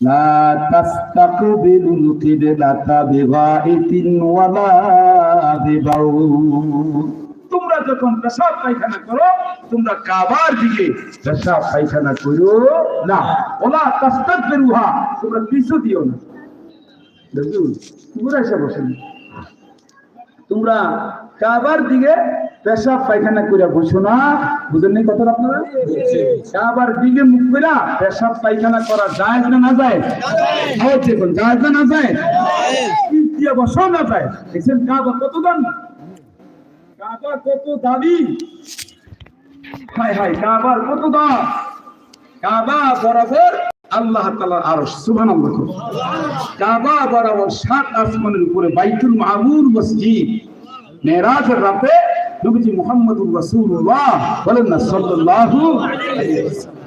لا تستقبلوا القبلة بغائط ولا ببول তোমরা যখন পেশাব পায়খানা করো তোমরা কাবার দিকে পেশাব পায়খানা করো না ওলা কাস্তার বেরুহা তোমরা পিছু দিও না বুঝুন তোমরা এসে বসেন তোমরা কাবার দিকে পেশাব পায়খানা করে বসো না। বুঝেন নি কথা আপনারা কাবার দিকে মুখ করে পেশাব পায়খানা করা যায় না না যায়? হচ্ছে কোন যায় না না যায়? দিয়ে বসো না যায়। দেখছেন কাবা কত দাম? কাবা কত দাবি হায় হায় কাবার কত দাম? কাবা বরাবর আল্লাহ তাআলার আরশ সুবহানাল্লাহ কাবা বরাবর সাত আসমানের উপরে বাইতুল মামুর মসজিদ। মেরাজের রাতে নবীজি মোহাম্মদুর রাসূলুল্লাহ বলেন না, সাল্লাল্লাহু আলাইহি ওয়াসাল্লাম।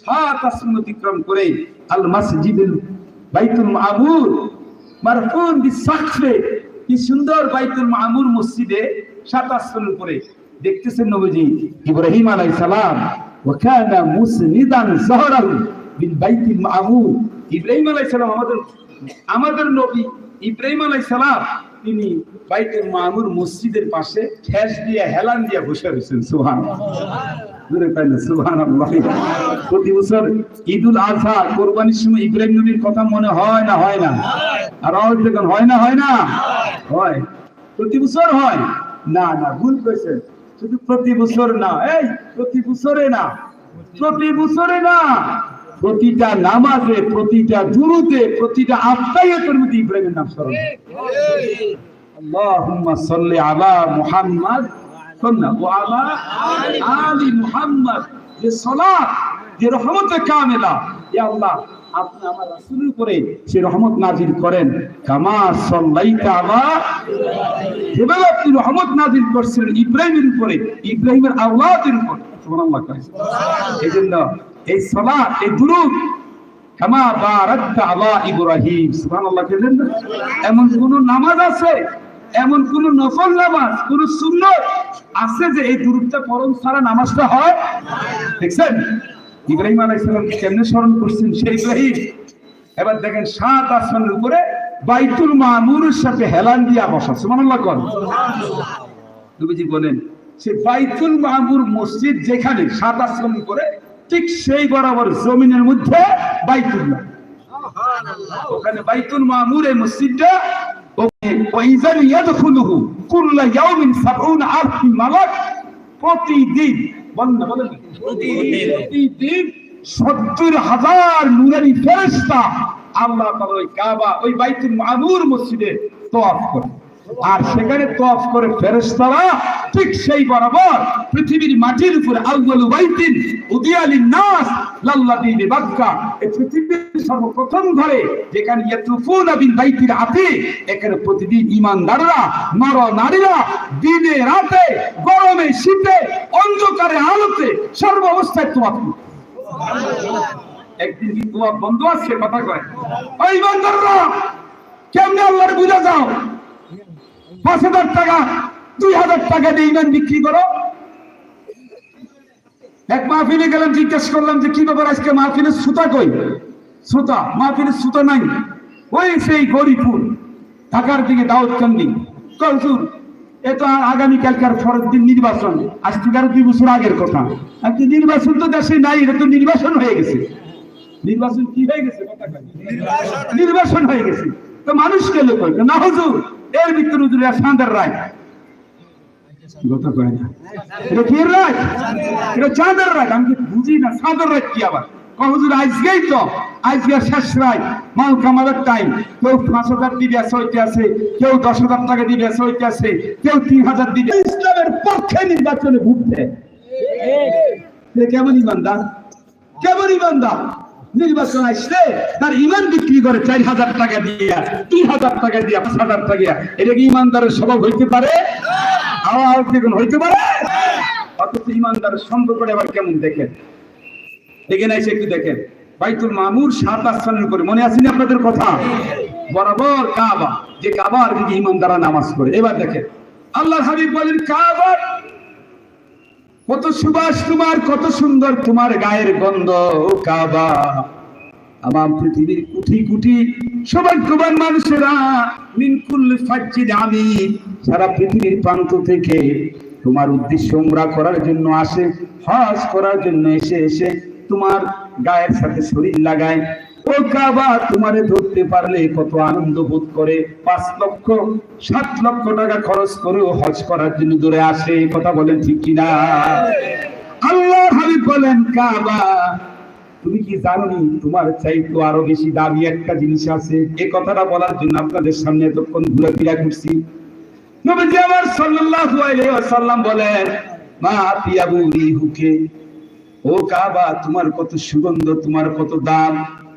সাত আসমান অতিক্রম করে আল মসজিদুল বাইতুল মামুর, মারফুন বিসাকফে, কি সুন্দর বাইতুল মামুর মসজিদে সাত আসমান উপরে। দেখতেছেন নবীজি, ইব্রাহিম আলাইহিস সালাম, ওয়া কানা মুসনিদান সাহরাহু বিল বাইতুল মামুর। ইব্রাহিম আলাইহিস সালাম আমাদের আমাদের নবী ইব্রাহিম আলাইহিস সালাম তিনি বাইতুল মামুর মসজিদের পাশে ঠেস দিয়ে হেলান দিয়ে বসে রয়েছেন সুবহানাল্লাহ। প্রতি বছর ঈদুল আজহা কোরবানির সময় ইব্রাহিম নবীর কথা মনে হয় না হয় না? আর দেখুন হয় না হয় না? হয়। প্রতি বছর হয়? না না ভুল করেছেন শুধু প্রতি বছর না এই প্রতি বছরে না। প্রতি বছরে না। প্রতিটা নামাজে, প্রতিটা জুরুতে প্রতিটা আত্মায়তের মধ্যে ইব্রাহিমের নাম স্মরণ আল্লাহুম্মা সাল্লি আলা মুহাম্মাদ সুন্নাহ ওয়া আলা আলি মুহাম্মাদ। যে সালাত, যে রহমতে কামেলা। ইয়া আল্লাহ, আপনি আমার রাসূলের উপরে সে রহমত নাজিল করেন। কামা সাল্লাইতা আলা যেভাবে আপনি রহমত নাজিল করছিলেন ইব্রাহিমের উপরে, ইব্রাহিমের আওলাদের সুবহানাল্লাহ এই জন্য এই সালাত, এই দুরূদ, কামা আলা ইব্রাহিম। সুবহানাল্লাহ এমন কোন নামাজ আছে? এমন কোন নফল নামাজ, কোন সুন্নত আছে যে এই দুরূদটা নামাজটা হয়? দেখছেন? ইব্রাহিম আলাইহিস সালাম কেমনে স্মরণ করছেন? সেই ইব্রাহিম, এবার দেখেন সাত আসমানের উপরে বাইতুল মামুরের সাথে হেলান দিয়া বসা। সুবহানাল্লাহ কোন। নবীজি বলেন, সে বাইতুল মামুর মসজিদ যেখানে সাত আসমান করে ঠিক সেই বরাবর জমিনের মধ্যে বাইতুল্লাহ ওখানে বাইতুল মামুর এই মসজিদটা ওয়াইজান ইয়াদখুলুহু কুল্লা ইয়াউমিন সাবউনা আলফি মালাক প্রতিদিন বলেন বলেন প্রতিদিন। সত্তর হাজার নুরানি ফেরেশতা আল্লাহ তাআলা ওই কাবা ওই বাইতুল মামুর মসজিদে তওয়াফ করে। আর সেখানে তওয়াফ করে ফেরেশতারা ঠিক সেই বরাবর পৃথিবীর মাটির উপরে বাইতিন উদিয়ালিন নাস এই পৃথিবীর সর্বপ্রথম ঘরে যেখানে বাইতির আতি, এখানে প্রতিদিন ঈমানদাররা নর নারীরা দিনে রাতে, গরমে শীতে, অন্ধকারে আলোতে সর্ব অবস্থায় করে। একদিন তোমার বন্ধ আছে? কথা কয়। ওই বন্ধুরা কেমনে আল্লাহর বুঝা যাও? পাঁচ হাজার টাকা, দুই হাজার টাকা দিয়ে ইমান বিক্রি করো। এক মাহফিলে গেলাম, জিজ্ঞেস করলাম যে, কি ব্যাপার আজকে মাহফিলের সুতা কই? সুতা, মাহফিলের সুতা নাই। ওই সেই গরিপুর, ঢাকার দিকে দাউদকান্দি। কলসুর এ তো আর আগামীকালকার পরের দিন নির্বাচন। আজ থেকে আরও দুই বছর আগের কথা। আজকে নির্বাচন তো দেশে নাই, এটা তো নির্বাচন হয়ে গেছে। নির্বাচন কি হয়ে গেছে? নির্বাচন। হয়ে গেছে। তো মানুষ কই না হুজুর এর ভিতরে হুজুর সাঁদের রায়। বুঝি না? শেষ রায়। টাইম কেউ পাঁচ হাজার আছে। কেউ দশ হাজার টাকা আছে। কেউ তিন হাজার ইসলামের পক্ষে নির্বাচনে ভুগতে এ কেমন ইমানদার? কেমন ইমানদার? নির্বাচন আসলে তার ইমান বিক্রি করে চার হাজার টাকা দিয়া, তিন হাজার টাকা দিয়া, পাঁচ হাজার টাকা এটা কি ইমানদারের স্বভাব হইতে পারে? হইতে পারে? অথচ ইমানদারের সম্পর্ক আবার কেমন দেখেন? দেখে নাই একটু দেখেন। বাইতুল মামুর সাত আসমানের উপরে। মনে আছে না আপনাদের কথা? বরাবর কাবা। যে কাবার দিকে ইমানদারা নামাজ পড়ে। এবার দেখেন। আল্লাহ হাবিব বলেন, কাবার কত সুবাস তোমার কত সুন্দর, তোমার গায়ের গন্ধ কাবা। আমার পৃথিবীর কুঠি কুঠি সৌভাগ্যবান মানুষেরা, মিনকুল ফাজ্জিদ আমি সারা পৃথিবীর প্রান্ত থেকে তোমার উদ্দেশ্য উমরা করার জন্য আসে, হজ করার জন্য এসে এসে তোমার গায়ের সাথে শরীর লাগায়। ও কাবা তোমারে ধরতে পারলে কত আনন্দ বোধ করে। পাঁচ লক্ষ, সাত লক্ষ টাকা খরচ হজ করার জন্য দূরে আসে কথা বলেন ঠিক কিনা আল্লাহ হাবিব বলেন, কাবা, তুমি কি জানোনি তোমার চাইতো আরও বেশি দামি একটা জিনিস আছে? এই কথাটা বলার জন্য আপনাদের সামনে এতক্ষণ ঘুরে ফিরা করছি। নবীজি আমার সাল্লাল্লাহু আলাইহি ওয়াসাল্লাম বলেন, মা রিহুকে। ও কাবা, তোমার কত সুগন্ধ, তোমার কত দাম।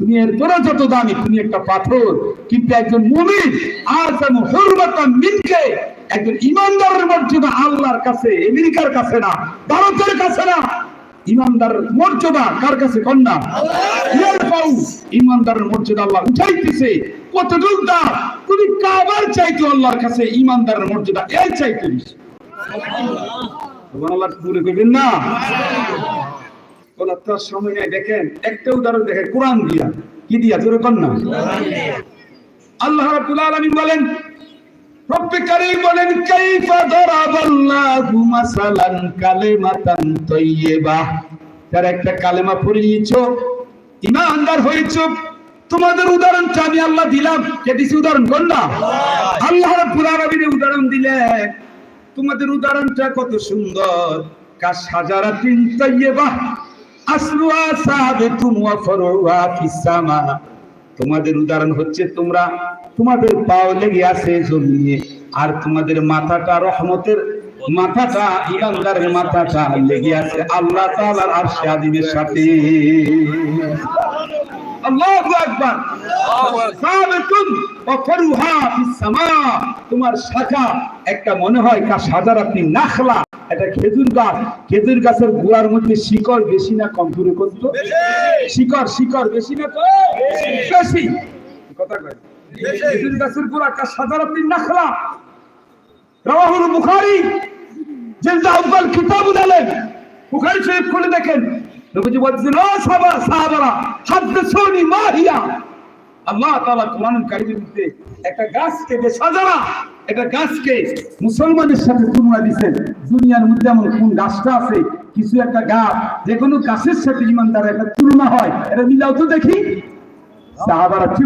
তুমি এরপরে যত দামি তুমি একটা পাথর কিন্তু একজন মুমিন আযামু হুরমাতান মিনকে একজন ইমানদারের মর্যাদা আল্লাহর কাছে আমেরিকার কাছে না ভারতের কাছে না ইমানদারের মর্যাদা কার কাছে কন্যা ইমানদারের মর্যাদা আল্লাহ উঠাইতেছে কতটুক দাম তুমি কাবার চাইতো আল্লাহর কাছে ইমানদারের মর্যাদা এই চাইতে সুবহানাল্লাহ দূরে কইবেন না বলার সময় দেখেন, একটা উদাহরণ দেখেন, কোরআন দিয়া। কি দিয়া? কর না। আল্লাহ রাব্বুল আলামিন বলেন কারীম বলেন, কাইফা দারাবাল্লাহু মাসালান কালিমাতান তার একটা কালেমা পড়ে নিয়েছো ইমানদার হয়েছো। তোমাদের উদাহরণটা আমি আল্লাহ দিলাম। কে দিছি উদাহরণ? কোন না? আল্লাহ রাব্বুল উদাহরণ দিলে, তোমাদের উদাহরণটা কত সুন্দর। কাশ হাজারাতিন তাইয়্যিবাহ তোমাদের উদাহরণ হচ্ছে তোমরা তোমাদের পাও লেগে আছে জমিনে, আর তোমাদের মাথাটা রহমতের মাথাটা, ইমানদারের মাথাটা লেগে আছে আল্লাহ তাআলার আরশে আজিমের সাথে। তোমার শাখা একটা মনে হয় কা সাজার আপনি নাখলা। এটা খেজুর গাছ। খেজুর গাছের গোড়ার মধ্যে শিকড় বেশি না কম? দূরে করত শিকড় শিকড় বেশি না তো? বেশি। কথা কয়। খেজুর গাছের গোড়া কা সাজার আপনি নাখলা? রাওয়াহুল বুখারী আউয়াল কিতাব দিলেন। বুখারী শরীফ খুলে দেখেন। নবীজি বলছেন ও সাহাবা সাহাবারা মা হিয়া আল্লাহ তাআলা কোরআন কারীমের মধ্যে একটা গাছকে সাজারা একটা গাছকে মুসলমানের সাথে তুলনা দিচ্ছেন দুনিয়ার মধ্যে এমন কোন গাছটা আছে? কিছু একটা গাছ যে কোনো গাছের সাথে ইমানদার একটা তুলনা হয়। এটা মিলাও তো দেখি। সাহাবারা